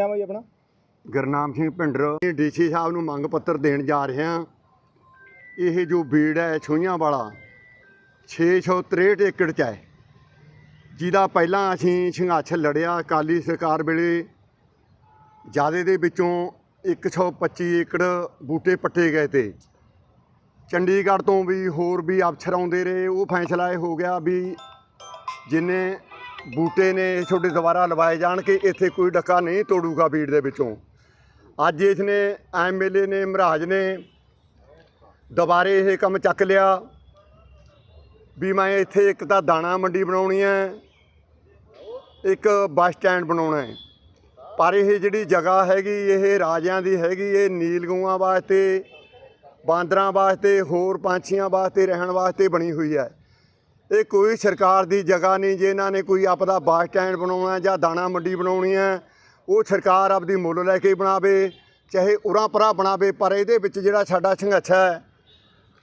ਨਾਮ ਹੈ ਜੀ ਆਪਣਾ? ਗੁਰਨਾਮ ਸਿੰਘ ਭਿੰਡਰ ਡੀਸੀ ਸਾਹਿਬ ਨੂੰ ਮੰਗ ਪੱਤਰ ਦੇਣ ਜਾ ਰਹੇ ਹਾਂ। ਇਹ ਜੋ ਬੀੜ ਹੈ ਛੋਈਆਂ ਵਾਲਾ 663 ਏਕੜ ਚ ਹੈ। ਜਿਹਦਾ ਪਹਿਲਾਂ ਅਸੀਂ ਸੰਘਰਸ਼ ਲੜਿਆ ਅਕਾਲੀ ਸਰਕਾਰ ਵੇਲੇ। ਜਿਆਦੇ ਦੇ ਵਿੱਚੋਂ 125 ਏਕੜ ਬੂਟੇ ਪੱਟੇ ਗਏ ਤੇ। ਚੰਡੀਗੜ੍ਹ ਤੋਂ ਵੀ ਹੋਰ ਵੀ ਅਫਸਰ ਆਉਂਦੇ ਰਹੇ। ਉਹ ਫੈਸਲਾ ਇਹ ਹੋ ਗਿਆ ਵੀ ਜਿੰਨੇ ਬੂਟੇ ਨੇ ਇਹ ਤੁਹਾਡੇ ਦੁਬਾਰਾ ਲਵਾਏ ਜਾਣ ਕਿ ਇੱਥੇ ਕੋਈ ਡੱਕਾ ਨਹੀਂ ਤੋੜੂਗਾ ਬੀੜ ਦੇ ਵਿੱਚੋਂ। ਅੱਜ ਇਸ ਨੇ ਐਮਐਲਏ ਨੇ, ਮਹਾਰਾਜ ਨੇ ਦੁਬਾਰੇ ਇਹ ਕੰਮ ਚੱਕ ਲਿਆ ਵੀ ਮੈਂ ਇੱਥੇ ਇੱਕ ਤਾਂ ਦਾਣਾ ਮੰਡੀ ਬਣਾਉਣੀ ਹੈ, ਇੱਕ ਬੱਸ ਸਟੈਂਡ ਬਣਾਉਣਾ ਹੈ। ਪਰ ਇਹ ਜਿਹੜੀ ਜਗ੍ਹਾ ਹੈਗੀ, ਇਹ ਰਾਜਿਆਂ ਦੀ ਹੈਗੀ, ਇਹ ਨੀਲ ਗਊਆਂ ਵਾਸਤੇ, ਬਾਂਦਰਾਂ ਵਾਸਤੇ, ਹੋਰ ਪੰਛੀਆਂ ਵਾਸਤੇ, ਰਹਿਣ ਵਾਸਤੇ ਬਣੀ ਹੋਈ ਹੈ। ਇਹ ਕੋਈ ਸਰਕਾਰ ਦੀ ਜਗ੍ਹਾ ਨਹੀਂ, ਜੇ ਇਹਨਾਂ ਨੇ ਕੋਈ ਆਪਦਾ ਬੱਸ ਸਟੈਂਡ ਬਣਾਉਣਾ ਜਾਂ ਦਾਣਾ ਮੰਡੀ ਬਣਾਉਣੀ ਹੈ, ਉਹ ਸਰਕਾਰ ਆਪਦੀ ਮੁੱਲ ਲੈ ਕੇ ਬਣਾਵੇ, ਚਾਹੇ ਉਰਾਂ ਪਰਾਂ ਬਣਾਵੇ, ਪਰ ਇਹਦੇ ਵਿੱਚ ਜਿਹੜਾ ਸਾਡਾ ਸੰਘਰਸ਼ ਹੈ,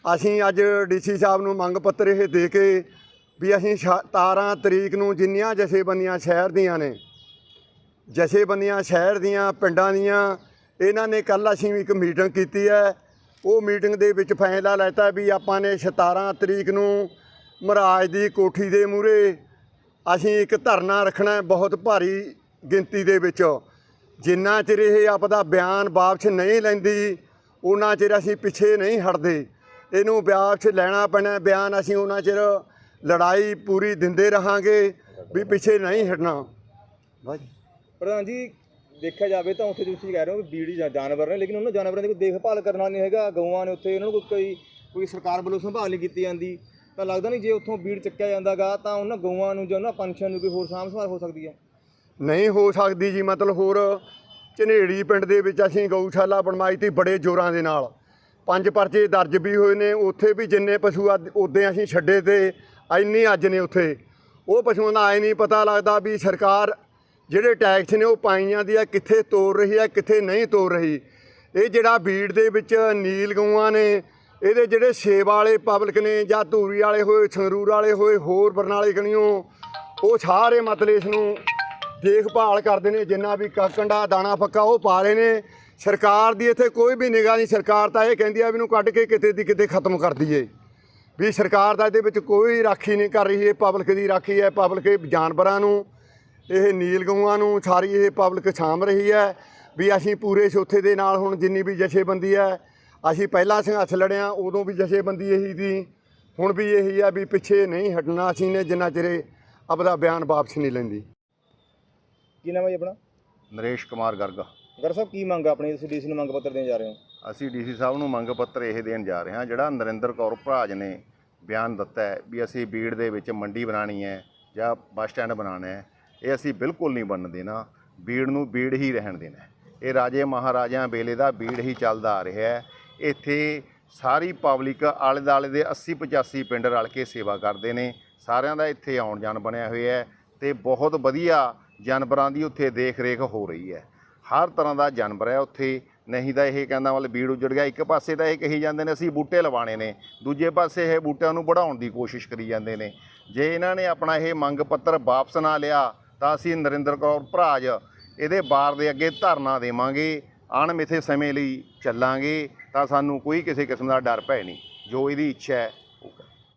ਅਸੀਂ ਅੱਜ ਡੀਸੀ ਸਾਹਿਬ ਨੂੰ ਮੰਗ ਪੱਤਰ ਇਹ ਦੇ ਕੇ ਵੀ ਅਸੀਂ 17 ਤਰੀਕ ਨੂੰ ਜਿੰਨੀਆਂ ਜਥੇਬੰਦੀਆਂ ਸ਼ਹਿਰ ਦੀਆਂ ਨੇ, ਜਥੇਬੰਦੀਆਂ ਸ਼ਹਿਰ ਦੀਆਂ, ਪਿੰਡਾਂ ਦੀਆਂ, ਇਹਨਾਂ ਨੇ ਕੱਲ ਅਸੀਂ ਇੱਕ ਮੀਟਿੰਗ ਕੀਤੀ ਹੈ, ਉਹ ਮੀਟਿੰਗ ਦੇ ਵਿੱਚ ਫੈਸਲਾ ਲੈਤਾ ਵੀ ਆਪਾਂ ਨੇ 17 ਤਰੀਕ ਨੂੰ ਮਹਾਰਾਜ ਦੀ ਕੋਠੀ ਦੇ ਮੂਹਰੇ ਅਸੀਂ ਇੱਕ ਧਰਨਾ ਰੱਖਣਾ ਬਹੁਤ ਭਾਰੀ ਗਿਣਤੀ ਦੇ ਵਿੱਚ। ਜਿੰਨਾ ਚਿਰ ਇਹ ਆਪਦਾ ਬਿਆਨ ਵਾਪਸ ਨਹੀਂ ਲੈਂਦੀ, ਉਹਨਾਂ ਚਿਰ ਅਸੀਂ ਪਿੱਛੇ ਨਹੀਂ ਹਟਦੇ। ਇਹਨੂੰ ਵਾਪਸ ਲੈਣਾ ਪੈਣਾ ਬਿਆਨ ਅਸੀਂ ਉਹਨਾਂ ਚਿਰ ਲੜਾਈ ਪੂਰੀ ਦਿੰਦੇ ਰਹਾਂਗੇ ਵੀ ਪਿੱਛੇ ਨਹੀਂ ਹਟਣਾ। ਬਸ ਪ੍ਰਧਾਨ ਜੀ, ਦੇਖਿਆ ਜਾਵੇ ਤਾਂ ਉੱਥੇ ਤੁਸੀਂ ਕਹਿ ਰਹੇ ਹੋ ਕਿ ਬੀੜੀ ਜਾਂ ਜਾਨਵਰ ਨੇ, ਲੇਕਿਨ ਉਹਨਾਂ ਜਾਨਵਰਾਂ ਦੀ ਕੋਈ ਦੇਖਭਾਲ ਕਰਨਾ ਨਹੀਂ ਹੈਗਾ। ਗਊਆਂ ਨੇ ਉੱਥੇ ਉਹਨਾਂ ਨੂੰ ਕੋਈ ਕੋਈ ਸਰਕਾਰ ਵੱਲੋਂ ਸੰਭਾਲ ਨਹੀਂ ਕੀਤੀ ਜਾਂਦੀ। ਤਾਂ ਲੱਗਦਾ ਨਹੀਂ ਜੇ ਉੱਥੋਂ ਬੀੜ ਚੱਕਿਆ ਜਾਂਦਾਗਾ, ਤਾਂ ਉਹਨਾਂ ਗਊਆਂ ਨੂੰ ਜਾਂ ਉਹਨਾਂ ਪੰਛੀਆਂ ਨੂੰ ਕੋਈ ਹੋਰ ਸਾਂਭ ਸੰਭਾਲ ਹੋ ਸਕਦੀ ਹੈ? ਨਹੀਂ, ਹੋ ਸਕਦੀ ਜੀ, ਮਤਲਬ ਹੋਰ ਝਨੇੜੀ ਪਿੰਡ ਦੇ ਵਿੱਚ ਅਸੀਂ ਗਊਸ਼ਾਲਾ ਬਣਵਾਈ ਤੀ ਬੜੇ ਜ਼ੋਰਾਂ ਦੇ ਨਾਲ। ਪੰਜ ਪਰਚੇ ਦਰਜ ਵੀ ਹੋਏ ਨੇ, ਉੱਥੇ ਵੀ ਜਿੰਨੇ ਪਸ਼ੂ ਉਦੋਂ ਅਸੀਂ ਛੱਡੇ ਤੇ ਇੰਨੀ ਅੱਜ ਨੇ ਉੱਥੇ। ਉਹ ਪਸ਼ੂਆਂ ਦਾ ਆਏ ਨਹੀਂ ਪਤਾ ਲੱਗਦਾ ਵੀ ਸਰਕਾਰ ਜਿਹੜੇ ਟੈਕਸ ਨੇ ਉਹ ਪਾਈਆਂ ਦੀ ਆ, ਕਿੱਥੇ ਤੋੜ ਰਹੀ ਹੈ ਕਿੱਥੇ ਨਹੀਂ ਤੋੜ ਰਹੀ। ਇਹ ਜਿਹੜਾ ਬੀੜ ਦੇ ਵਿੱਚ ਨੀਲ ਗਊਆਂ ਨੇ ਇਹਦੇ ਜਿਹੜੇ ਸੇਵਾ ਵਾਲੇ ਪਬਲਿਕ ਨੇ ਜਾਂ ਧੂਰੀ ਵਾਲੇ ਹੋਏ, ਸੰਗਰੂਰ ਵਾਲੇ ਹੋਏ, ਹੋਰ ਬਰਨਾਲੇ ਗਣੀਓ ਉਹ ਸਾਰੇ ਮਤਲਬ ਇਸ ਨੂੰ ਦੇਖਭਾਲ ਕਰਦੇ ਨੇ, ਜਿੰਨਾ ਵੀ ਕ- ਕੰਡਾ, ਦਾਣਾ ਪੱਕਾ ਉਹ ਪਾ ਰਹੇ ਨੇ। ਸਰਕਾਰ ਦੀ ਇੱਥੇ ਕੋਈ ਵੀ ਨਿਗਾਹ ਨਹੀਂ, ਸਰਕਾਰ ਤਾਂ ਇਹ ਕਹਿੰਦੀ ਆ ਵੀ ਇਹਨੂੰ ਕੱਢ ਕੇ ਕਿਤੇ ਦੀ ਕਿਤੇ ਖਤਮ ਕਰ ਦਈਏ। ਵੀ ਸਰਕਾਰ ਦਾ ਇਹਦੇ ਵਿੱਚ ਕੋਈ ਰਾਖੀ ਨਹੀਂ ਕਰ ਰਹੀ, ਇਹ ਪਬਲਿਕ ਦੀ ਰਾਖੀ ਹੈ ਪਬਲਿਕ ਜਾਨਵਰਾਂ ਨੂੰ, ਇਹ ਨੀਲ ਗਊਆਂ ਨੂੰ, ਸਾਰੀ ਇਹ ਪਬਲਿਕ ਸਾਂਭ ਰਹੀ ਹੈ। ਵੀ ਅਸੀਂ ਪੂਰੇ ਸੋਥੇ ਦੇ ਨਾਲ ਹੁਣ ਜਿੰਨੀ ਵੀ ਜਥੇਬੰਦੀ ਹੈ ਅਸੀਂ ਪਹਿਲਾਂ ਸੰਘਰਸ਼ ਲੜਿਆ ਉਦੋਂ ਵੀ ਜਥੇਬੰਦੀ ਇਹੀ ਸੀ। ਹੁਣ ਵੀ ਇਹੀ ਆ ਵੀ ਪਿੱਛੇ ਨਹੀਂ ਹਟਣਾ ਅਸੀਂ ਨੇ ਜਿੰਨਾ ਚਿਰੇ ਆਪਦਾ ਬਿਆਨ ਵਾਪਸ ਨਹੀਂ ਲੈਂਦੀ। ਕੀ ਨਾਮ ਹੈ ਜੀ ਆਪਣਾ? ਨਰੇਸ਼ ਕੁਮਾਰ ਗਰਗ। ਗਰ ਸਾਹਿਬ ਕੀ ਮੰਗ ਆ ਆਪਣੀ? ਤੁਸੀਂ ਡੀਸੀ ਨੂੰ ਮੰਗ ਪੱਤਰ ਦੇਣ ਜਾ ਰਹੇ ਹੋ? ਅਸੀਂ ਡੀਸੀ ਸਾਹਿਬ ਨੂੰ ਮੰਗ ਪੱਤਰ ਇਹ ਦੇਣ ਜਾ ਰਹੇ ਹਾਂ ਜਿਹੜਾ ਨਰਿੰਦਰ ਕੌਰ ਭਰਾਜ ਨੇ ਬਿਆਨ ਦਿੱਤਾ ਹੈ ਵੀ ਅਸੀਂ ਬੀੜ ਦੇ ਵਿੱਚ ਮੰਡੀ ਬਣਾਣੀ ਹੈ ਜਾਂ ਬੱਸ ਸਟੈਂਡ ਬਣਾਉਣਾ ਹੈ ਇਹ ਅਸੀਂ ਬਿਲਕੁਲ ਨਹੀਂ ਬਣਨ ਦੇਣਾ। ਬੀੜ ਨੂੰ ਬੀੜ ਹੀ ਰਹਿਣ ਦੇਣਾ। ਇਹ ਰਾਜੇ ਮਹਾਰਾਜਿਆਂ ਵੇਲੇ ਦਾ ਬੀੜ ਹੀ ਚੱਲਦਾ ਆ ਰਿਹਾ ਹੈ। ਇੱਥੇ ਸਾਰੀ ਪਬਲਿਕ ਆਲੇ ਦਾਲੇ ਦੇ 80 85 ਪਿੰਡ ਰਲ ਕੇ ਸੇਵਾ ਕਰਦੇ ਨੇ। ਸਾਰਿਆਂ ਦਾ ਇੱਥੇ ਆਉਣ ਜਾਣ ਬਣਿਆ ਹੋਇਆ ਹੈ ਤੇ ਬਹੁਤ ਵਧੀਆ ਜਾਨਵਰਾਂ ਦੀ ਉੱਥੇ ਦੇਖ ਰੇਖ ਹੋ ਰਹੀ ਹੈ। ਹਰ ਤਰ੍ਹਾਂ ਦਾ ਜਾਨਵਰ ਹੈ ਉੱਥੇ। ਨਹੀਂ ਤਾਂ ਇਹ ਕਹਿੰਦਾ ਮਤਲਬ ਬੀੜ ਉੱਜੜ ਗਿਆ, ਇੱਕ ਪਾਸੇ ਤਾਂ ਇਹ ਕਹੀ ਜਾਂਦੇ ਨੇ ਅਸੀਂ ਬੂਟੇ ਲਵਾਣੇ ਨੇ, ਦੂਜੇ ਪਾਸੇ ਇਹ ਬੂਟਿਆਂ ਨੂੰ ਵਧਾਉਣ ਦੀ ਕੋਸ਼ਿਸ਼ ਕਰੀ ਜਾਂਦੇ ਨੇ। ਜੇ ਇਹਨਾਂ ਨੇ ਆਪਣਾ ਇਹ ਮੰਗ ਪੱਤਰ ਵਾਪਸ ਨਾ ਲਿਆ ਤਾਂ ਅਸੀਂ ਨਰਿੰਦਰ ਕੌਰ ਭਰਾਜ ਇਹਦੇ ਬਾਰ ਦੇ ਅੱਗੇ ਧਰਨਾ ਦੇਵਾਂਗੇ। ਅਣਮਿੱਥੇ ਸਮੇਂ ਲਈ ਚੱਲਾਂਗੇ ਤਾਂ ਸਾਨੂੰ ਕੋਈ ਕਿਸੇ ਕਿਸਮ ਦਾ ਡਰ ਭੈ ਨਹੀਂ। ਜੋ ਇਹਦੀ ਇੱਛਾ ਹੈ